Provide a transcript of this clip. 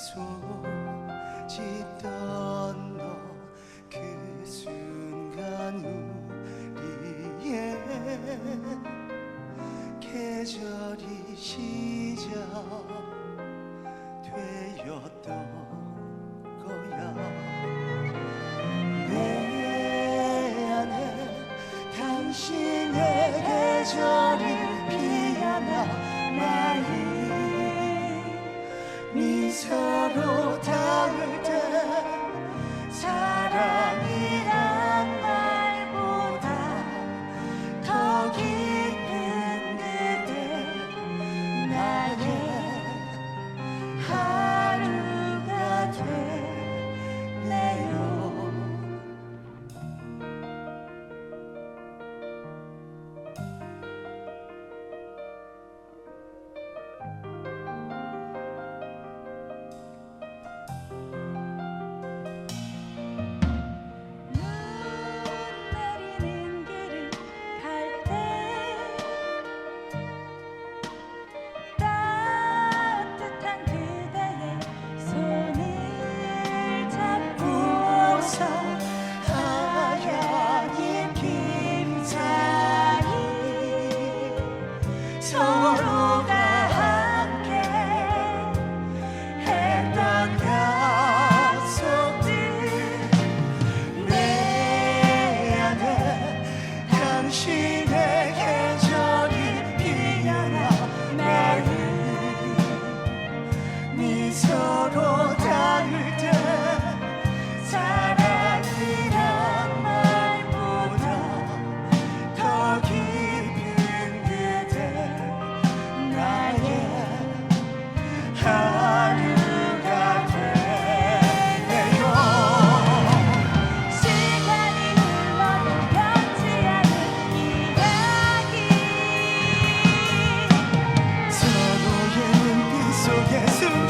그 계절이 시작되었던 거야. 내 안에 당신의 계절 silêncio